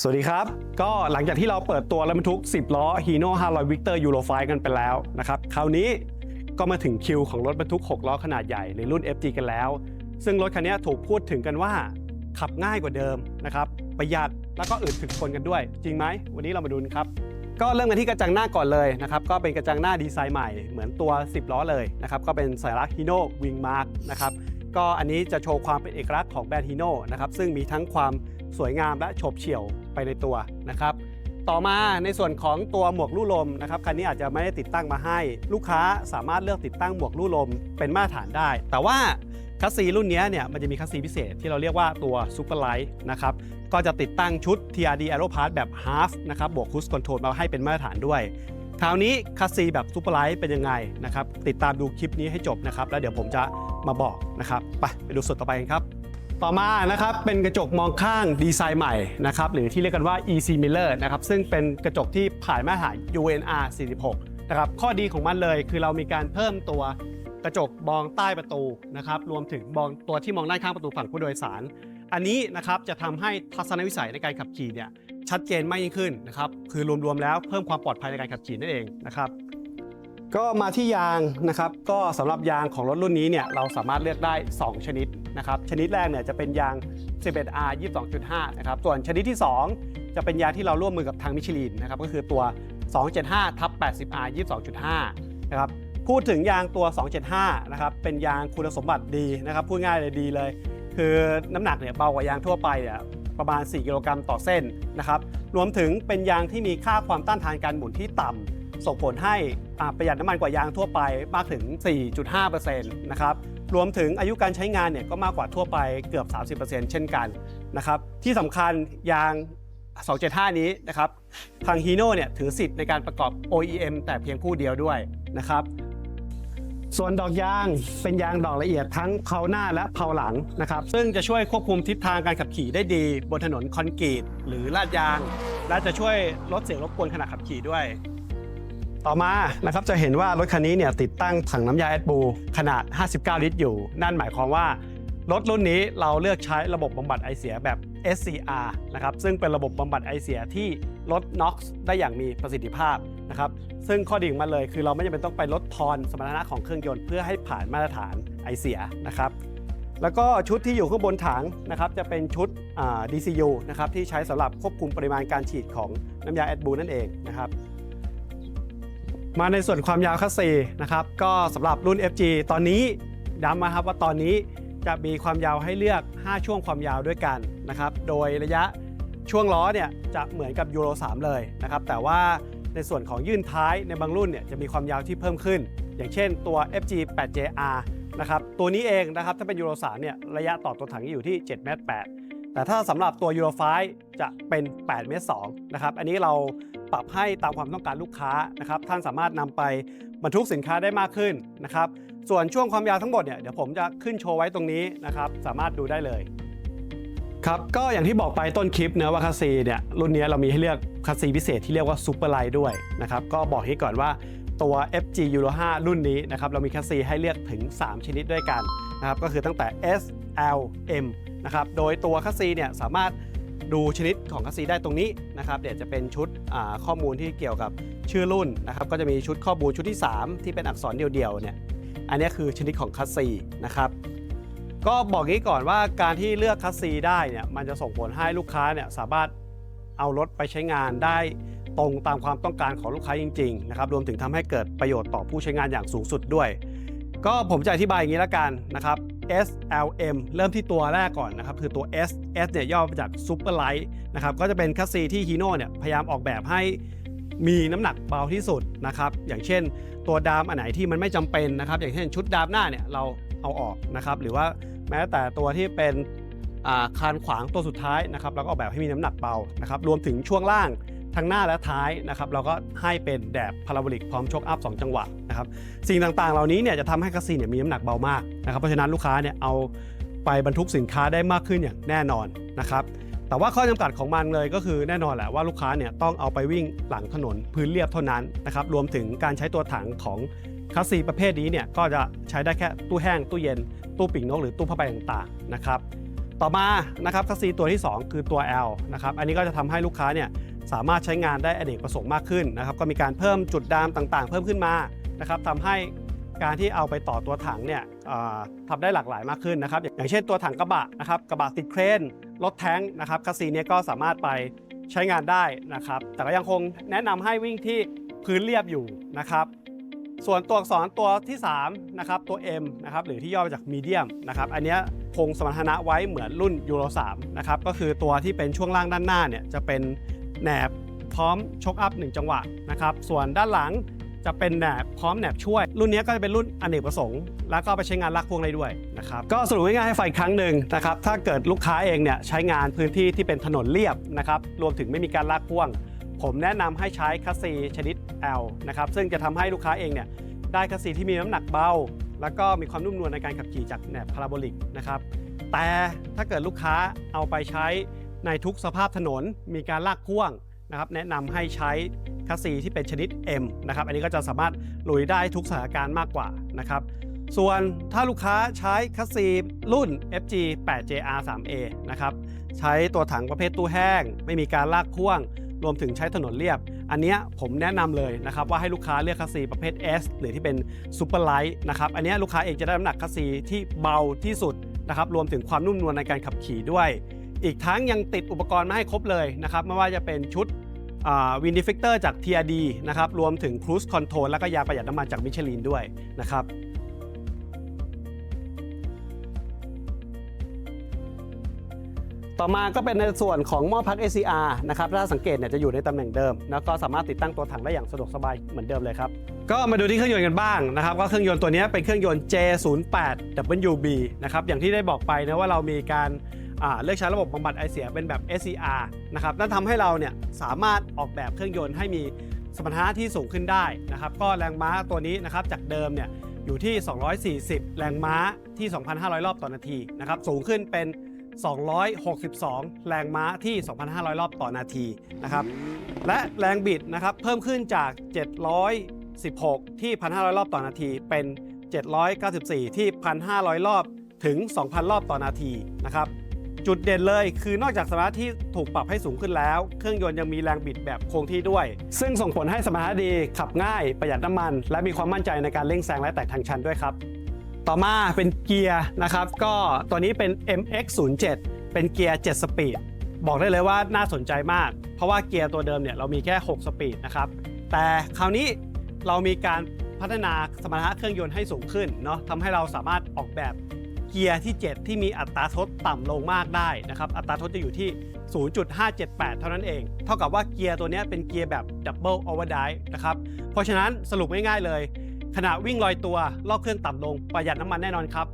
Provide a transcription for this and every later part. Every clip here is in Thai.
สวัสดีครับ ก็หลังจากที่เราเปิดตัวรถบรรทุก 10 ล้อ Hino 500 Victor Euro 5กันไปแล้วนะครับ คราวนี้ก็มาถึงคิวของรถบรรทุก 6 ล้อขนาดใหญ่ในรุ่น FG กันแล้ว ซึ่งรถคันนี้ถูกพูดถึงกันว่าขับง่ายกว่าเดิมนะครับประหยัดแล้วก็อึดถึงคนกันด้วย จริงไหมวันนี้เรามาดูนครับก็เริ่มกันที่กระจังหน้าก่อนเลยนะครับก็เป็นกระจังหน้าดีไซน์ใหม่เหมือนตัว 10 ล้อเลยนะครับก็เป็นสัญลักษณ์ Hino Wing Mark นะครับ ก็อันนี้จะโชว์ความเป็นเอกลักษณ์ของแบรนด์ Hino นะครับซึ่งมีทั้งความสวยงามและโฉบเฉี่ยวไปในตัวนะครับต่อมาในส่วนของตัวหมวกลู่ลมนะครับคันนี้อาจจะไม่ได้ติดตั้งมาให้ ลูกค้าสามารถเลือกติดตั้งหมวกลู่ลมเป็นมาตรฐานได้ แต่ว่าคัสซีรุ่นนี้เนี่ยมันจะมีคัสซีพิเศษที่เราเรียกว่าตัว Super Light นะครับก็จะติดตั้งชุด TRD Aero Pass แบบ Half นะครับบวก Cruise Control มาให้เป็นมาตรฐานด้วย คราวนี้คัสซีแบบ Super Light เป็นยังไงนะครับติดตามดูคลิปนี้ให้จบนะครับ แล้วเดี๋ยวผมจะมาบอกนะครับไปไปดูส่วนต่อไปกันครับ ต่อมานะครับเป็นกระจกมองข้างดีไซน์ใหม่นะครับหรือที่เรียกกันว่า EC Mirror นะครับซึ่งเป็นกระจกที่ผ่านมาตรฐาน UNR 46นะครับข้อดีของมันเลยคือเรามีการเพิ่มตัวกระจกมองใต้ประตูนะครับรวมถึงมองตัวที่มองด้านข้างประตูฝั่งผู้โดยสาร อันนี้นะครับจะทำให้ทัศนวิสัยในการขับขี่เนี่ย ชัดเจนมากยิ่งขึ้นนะครับคือรวมๆแล้วเพิ่มความปลอดภัยในการขับขี่นั่นเองนะครับก็มาที่ยางนะครับ ก็สำหรับยางของรถรุ่นนี้เนี่ยเราสามารถเลือกได้ 2 ชนิดนะครับชนิดแรกเนี่ยจะเป็นยาง 11R 22.5 นะครับส่วนชนิดที่ 2 จะเป็นยางที่เราร่วมมือกับทางมิชลินนะครับก็คือตัว 275ทับ 80R 22.5 นะครับพูดถึงยางตัว 275 นะครับเป็นยางคุณสมบัติดีนะครับพูดง่ายเลยดีเลย คือน้ำหนักเนี่ยเบากว่ายางทั่วไปเนี่ย ประมาณ 4 กิโลกรัมต่อเส้นนะครับรวมถึงเป็นยางที่มีค่าความต้านทานการหมุนที่ต่ำส่งผลให้ประหยัดน้ำมันกว่ายางทั่วไปมากถึง 4.5%นะครับรวมถึงอายุการใช้งานเนี่ยก็มากกว่าทั่วไปเกือบ 30%เช่นกันนะครับที่สำคัญยาง 275 นี้นะครับทาง Hino เนี่ยถือสิทธิ์ในการประกอบ OEM แต่เพียงผู้เดียวด้วยนะครับ ส่วนดอกยางเป็นยางดอกละเอียดทั้งเพาหน้าและเพาหลังนะครับ ซึ่งจะช่วยควบคุมทิศทางการขับขี่ได้ดี บนถนนคอนกรีตหรือลาดยาง และจะช่วยลดเสียงรบกวนขณะขับขี่ด้วย ต่อมานะครับจะเห็นว่ารถคันนี้เนี่ยติดตั้งถังน้ำยาแอดบูขนาด 59 ลิตรอยู่ นั่นหมายความว่ารถรุ่นนี้เราเลือกใช้ระบบบำบัดไอเสียแบบ SCR นะครับซึ่งเป็นระบบบำบัดไอเสียที่ลด NOx ได้อย่างมีประสิทธิภาพ นะครับซึ่งข้อดีของมันเลยคือเราไม่จำเป็นต้องไปลดทอนสมรรถนะของเครื่องยนต์เพื่อให้ผ่านมาตรฐานไอเสียนะครับแล้วก็ชุดที่อยู่ข้างบนถังนะครับจะเป็นชุด DCU นะครับที่ใช้สำหรับควบคุมปริมาณการฉีดของน้ำยาแอดบูนั่นเองนะครับมาในส่วนความยาวคัสซีนะครับก็สำหรับรุ่น FG ตอนนี้ย้ำนะครับว่าตอนนี้จะมีความยาวให้เลือก 5 ช่วงความยาวด้วยกันนะครับโดยระยะช่วงล้อเนี่ยจะเหมือนกับยูโร 3 เลยนะครับแต่ว่า ในส่วนของยื่นท้ายในบางรุ่นเนี่ยจะมีความยาวที่เพิ่มขึ้น อย่างเช่นตัว FG 8JR นะครับตัวนี้เองนะครับถ้าเป็นยูโร3เนี่ยระยะต่อตัวถังอยู่ที่7เมตร8แต่ถ้าสำหรับตัวยูโร5จะเป็น8เมตร2นะครับอันนี้เราปรับให้ตามความต้องการลูกค้านะครับท่านสามารถนำไปบรรทุกสินค้าได้มากขึ้นนะครับส่วนช่วงความยาวทั้งหมดเนี่ยเดี๋ยวผมจะขึ้นโชว์ไว้ตรงนี้นะครับสามารถดูได้เลย ครับก็อย่างที่บอกไปต้นคลิปเนะว่าคัสซีเนี่ยรุ่นนี้เรามีให้เลือกคัสซีพิเศษที่เรียกว่าซูเปอร์ไลท์ด้วยนะครับก็บอกให้ก่อนว่าตัว FG Euro 5 รุ่นนี้นะครับเรามีคัสซีให้เลือกถึง 3 ชนิดด้วยกันนะครับก็คือตั้งแต่ S L M นะครับโดยตัวคัสซีเนี่ยสามารถดูชนิดของคัสซีได้ตรงนี้นะครับเดี๋ยวจะเป็นชุดข้อมูลที่เกี่ยวกับชื่อรุ่นนะครับก็จะมีชุดข้อมูลชุดที่ 3 ที่เป็นอักษรเดียวๆเนี่ยอันนี้คือชนิดของคัสซีนะครับ ก็บอกงี้ก่อนว่าการที่เลือกคัสซีได้เนี่ยมันจะส่งผลให้ลูกค้าเนี่ยสามารถเอารถไปใช้งานได้ตรงตามความต้องการของลูกค้าจริงๆนะครับรวมถึงทำให้เกิดประโยชน์ต่อผู้ใช้งานอย่างสูงสุดด้วย ก็ผมจะอธิบายอย่างนี้ละกันนะครับ SLM เริ่มที่ตัวแรกก่อนนะครับคือตัว S S เนี่ยย่อมาจาก Super Light นะครับก็จะเป็นคัสซีที่ Hino เนี่ยพยายามออกแบบให้มีน้ำหนักเบาที่สุดนะครับอย่างเช่น ตัวดามอันไหนที่มันไม่จำเป็นนะครับอย่างเช่นชุดดามหน้าเนี่ยเราเอาออกนะครับหรือว่า แม้แต่ตัวที่เป็นคานขวางตัวสุดท้ายนะครับเราก็ออกแบบให้มีน้ำหนักเบานะครับรวมถึงช่วงล่างทั้งหน้าและท้ายนะครับเราก็ให้เป็นแดบพาราโบลิกพร้อมโชคอัพ2จังหวะนะครับสิ่งต่างๆ เหล่านี้เนี่ยจะทำให้คัสซีเนี่ยมีน้ำหนักเบามากนะครับเพราะฉะนั้นลูกค้าเนี่ยเอาไปบรรทุกสินค้าได้มากขึ้นอย่างแน่นอนนะครับแต่ว่าข้อจำกัดของมันเลยก็คือแน่นอนแหละว่าลูกค้าเนี่ยต้องเอาไปวิ่งหลังถนนพื้นเรียบเท่านั้นนะครับรวมถึงการใช้ตัวถังของ คัสซีประเภทนี้เนี่ยก็จะใช้ได้แค่ตู้แห้งตู้เย็น ตู้ปีกนกหรือตู้ผ้าใบต่างๆนะครับต่อมานะครับคัสซีตัวที่ 2 คือตัว L นะครับอันนี้ก็จะทำให้ลูกค้าเนี่ยสามารถใช้งานได้อเนกประสงค์มากขึ้นนะครับก็มีการเพิ่มจุดดามต่างๆ เพิ่มขึ้นมานะครับทำให้การที่เอาไปต่อตัวถังเนี่ยทำได้หลากหลายมากขึ้นนะครับ อย่างเช่นตัวถังกระบะนะครับกระบะติดเครนรถแท้งนะครับคัสซีเนี้ก็สามารถไปใช้งานได้นะครับ แต่ก็ยังคงแนะนำให้วิ่งที่พื้นเรียบอยู่นะครับ ส่วนตัวอักษรตัวที่3นะครับตัว M นะครับหรือที่ย่อมาจากมีเดียมนะครับอันนี้คงสมรรถนะไว้เหมือนรุ่นยูโร3นะครับก็คือตัวที่เป็นช่วงล่างด้านหน้าเนี่ยจะเป็นแหนบพร้อมชกอัพ 1 จังหวะนะครับส่วนด้านหลังจะเป็นแหนบพร้อมแหนบช่วย รุ่นนี้ก็จะเป็นรุ่นอเนกประสงค์ แล้วก็ไปใช้งานลากพ่วงได้ด้วยนะครับก็สรุปง่ายๆให้ฟังอีกครั้งหนึ่งนะครับถ้าเกิดลูกค้าเองเนี่ยใช้งานพื้นที่ที่เป็นถนนเรียบนะครับรวมถึงไม่มีการลากพ่วง ผมแนะนำให้ใช้คัสซีชนิด L นะครับซึ่งจะทำให้ลูกค้าเองเนี่ยได้คัสซีที่มีน้ำหนักเบา แล้วก็มีความนุ่มนวลในการขับขี่จากแหนบพาราโบลิกนะครับแต่ถ้าเกิดลูกค้าเอาไปใช้ในทุกสภาพถนนมีการลากพ่วงนะครับแนะนำให้ใช้คัสซีที่เป็นชนิด M นะครับอันนี้ก็จะสามารถลุยได้ทุกสถานการณ์มากกว่านะครับส่วนถ้าลูกค้าใช้คัสซีรุ่น FG 8JR 3A นะครับใช้ตัวถังประเภทตู้แห้ง ไม่มีการลากพ่วง รวมถึงใช้ถนนเรียบ อันนี้ผมแนะนำเลยนะครับว่าให้ลูกค้าเลือกคัสซีประเภท S หรือที่เป็นซูเปอร์ไลท์นะครับอันนี้ลูกค้าเองจะได้น้ำหนักคัสซีที่เบาที่สุดนะครับรวมถึงความนุ่มนวลในการขับขี่ด้วย อีกทั้งยังติดอุปกรณ์มาให้ครบเลยนะครับไม่ว่าจะเป็นชุดวินดิฟิกเตอร์จาก TRD นะครับรวมถึง Cruise Control แล้วก็ยาประหยัดน้ำมันจากมิชลินด้วยนะครับ ต่อมาก็เป็นในส่วนของหม้อพัก ACR นะครับถ้าสังเกตเนี่ยจะอยู่ในตำแหน่งเดิม แล้วก็สามารถติดตั้งตัวถังได้อย่างสะดวกสบายเหมือนเดิมเลยครับ ก็มาดูที่เครื่องยนต์กันบ้างนะครับก็เครื่องยนต์ตัวนี้เป็นเครื่องยนต์ J08WB นะครับอย่างที่ได้บอกไปนะว่าเรามีการเลือกใช้ระบบบำบัดไอเสียเป็นแบบ SCR นะครับนั่นทำให้เราเนี่ยสามารถออกแบบเครื่องยนต์ให้มีสมรรถนะที่สูงขึ้นได้นะครับก็แรงม้าตัวนี้นะครับจากเดิมเนี่ยอยู่ที่ 240 แรงม้าที่ 2,500 รอบต่อนาทีนะครับสูงขึ้นเป็น 262 แรงม้าที่ 2,500 รอบต่อนาทีนะครับ และแรงบิดนะครับเพิ่มขึ้นจาก 716 ที่ 1,500 รอบต่อนาที เป็น 794 ที่ 1,500 รอบถึง 2,000 รอบต่อนาทีนะครับจุดเด่นเลยคือนอกจากสมรรถนะที่ถูกปรับให้สูงขึ้นแล้ว เครื่องยนต์ยังมีแรงบิดแบบคงที่ด้วย ซึ่งส่งผลให้สมรรถนะดีขับง่ายประหยัดน้ำมัน และมีความมั่นใจในการเร่งแซงและแตกทางชันด้วยครับ ต่อมาเป็นเกียร์นะครับ ก็ตัวนี้เป็น MX07 เป็นเกียร์ 7 สปีด บอกได้เลยว่าน่าสนใจมาก เพราะว่าเกียร์ตัวเดิมเนี่ยเรามีแค่ 6 สปีดนะครับ แต่คราวนี้เรามีการพัฒนาสมรรถนะเครื่องยนต์ให้สูงขึ้นเนาะทำให้เราสามารถออกแบบเกียร์ที่ 7 ที่มีอัตราทดต่ำลงมากได้นะครับ อัตราทดจะอยู่ที่ 0.578 เท่านั้นเอง เท่ากับว่าเกียร์ตัวนี้เป็นเกียร์แบบ Double Overdrive นะครับ เพราะฉะนั้นสรุปง่ายๆเลย ขณะวิ่งลอยตัวลอกเครื่องต่ำลงประหยัดน้ำมันแน่นอนครับ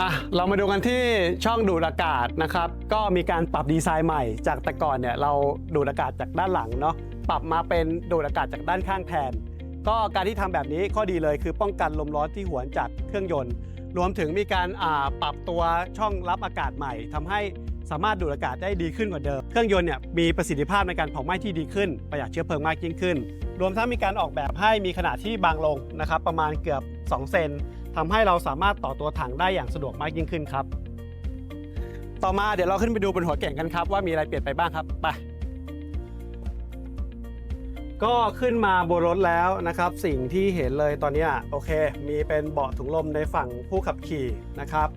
อะเรามาดูกันที่ช่องดูดอากาศนะครับ ก็มีการปรับดีไซน์ใหม่ จากแต่ก่อนเนี่ยเราดูดอากาศจากด้านหลังเนาะปรับมาเป็นดูดอากาศจากด้านข้างแทน ก็การที่ทำแบบนี้ข้อดีเลยคือป้องกันลมร้อนที่หวนจากเครื่องยนต์ รวมถึงมีการปรับตัวช่องรับอากาศใหม่ทำให้ สามารถดูดอากาศได้ดีขึ้นกว่าเดิม เครื่องยนต์เนี่ยมีประสิทธิภาพในการเผาไหม้ที่ดีขึ้น ประหยัดเชื้อเพลิงมากยิ่งขึ้น รวมทั้งมีการออกแบบให้มีขนาดที่บางลงนะครับประมาณเกือบ 2 เซนทำให้เราสามารถต่อตัวถังได้อย่างสะดวกมากยิ่งขึ้นครับ ต่อมาเดี๋ยวเราขึ้นไปดูบนหัวเก่งกันครับ ว่ามีอะไรเปลี่ยนไปบ้างครับไปก็ขึ้นมาบนรถแล้วนะครับ สิ่งที่เห็นเลยตอนนี้โอเค มีเป็นเบาะถุงลมในฝั่งผู้ขับขี่นะครับ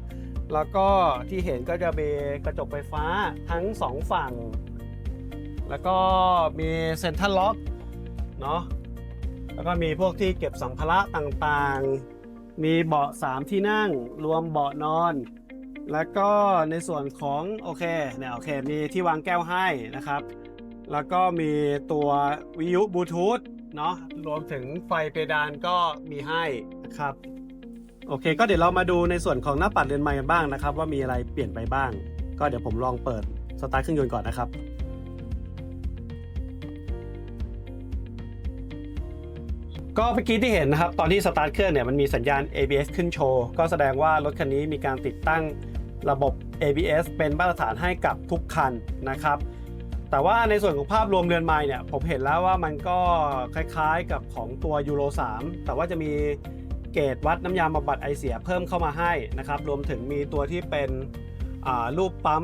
แล้วก็ที่เห็นก็จะมีกระจกไฟฟ้าทั้งสองฝั่ง แล้วก็มีเซ็นทรัลล็อกเนาะแล้วก็มีพวกที่เก็บสัมภาระต่างๆ มีเบาะ 3 ที่นั่งรวมเบาะนอน แล้วก็ในส่วนของโอเคเนี่ยโอเคมีที่วางแก้วให้นะครับ แล้วก็มีตัววิทยุบลูทูธเนาะรวมถึงไฟเพดานก็มีให้นะครับ โอเค ก็เดี๋ยวเรามาดูในส่วนของหน้าปัดเรือนไม้กันบ้างนะครับ ว่ามีอะไรเปลี่ยนไปบ้าง ก็เดี๋ยวผมลองเปิดสตาร์ทเครื่องยนต์ก่อนนะครับก็เมื่อกี้ที่เห็นนะครับ ตอนที่สตาร์ทเครื่องเนี่ยมันมีสัญญาณ ABS ขึ้นโชว์ ก็แสดงว่ารถคันนี้มีการติดตั้งระบบ ABS เป็นมาตรฐานให้กับทุกคันนะครับ แต่ว่าในส่วนของภาพรวมเรือนไม้เนี่ยผมเห็นแล้วว่ามันก็คล้ายๆกับของตัวยูโร3แต่ว่าจะมี เกจวัดน้ำยาบำบัดไอเสียเพิ่มเข้ามาให้นะครับ รวมถึงมีตัวที่เป็นรูปปั๊ม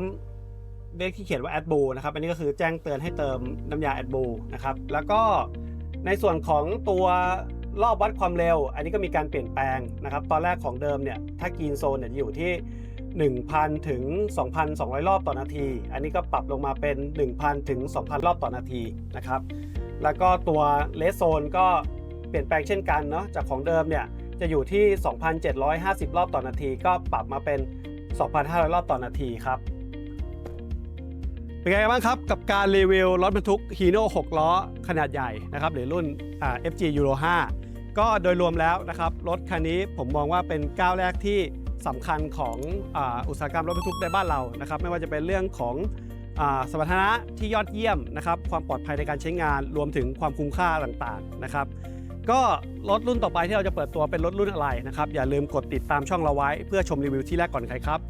เลขที่เขียนว่า a d b l u นะครับ อันนี้ก็คือแจ้งเตือนให้เติมน้ำยา a d b l u นะครับ แล้วก็ในส่วนของตัวรอบวัดความเร็ว อันนี้ก็มีการเปลี่ยนแปลงนะครับ ตอนแรกของเดิมเนี่ย ถ้ากีนโซนเนี่ยอยู่ที่ 1,000 ถึง 2,200 รอบต่อนาที อันนี้ก็ปรับลงมาเป็น 1,000 ถึง 2,000 รอบต่อนาทีนะครับ แล้วก็ตัวเลสโซนก็เปลี่ยนแปลงเช่นกันเนาะ จากของเดิมเนี่ย จะอยู่ที่ 2,750 รอบต่อนาที ก็ปรับมาเป็น 2,500 รอบต่อนาทีครับ เป็นไงบ้างครับ กับการรีวิวรถบรรทุกฮีโน่6ล้อขนาดใหญ่นะครับ หรือรุ่น FG Euro 5 ก็โดยรวมแล้วนะครับ รถคันนี้ผมมองว่าเป็นก้าวแรกที่สำคัญของอุตสาหกรรมรถบรรทุกในบ้านเรานะครับ ไม่ว่าจะเป็นเรื่องของสมรรถนะที่ยอดเยี่ยมนะครับ ความปลอดภัยในการใช้งาน รวมถึงความคุ้มค่าต่างๆนะครับ ก็รถรุ่นต่อไปที่เราจะเปิดตัวเป็นรถรุ่นอะไรนะครับอย่าลืมกดติดตามช่องเราไว้เพื่อชมรีวิวที่แรกก่อนใครครับ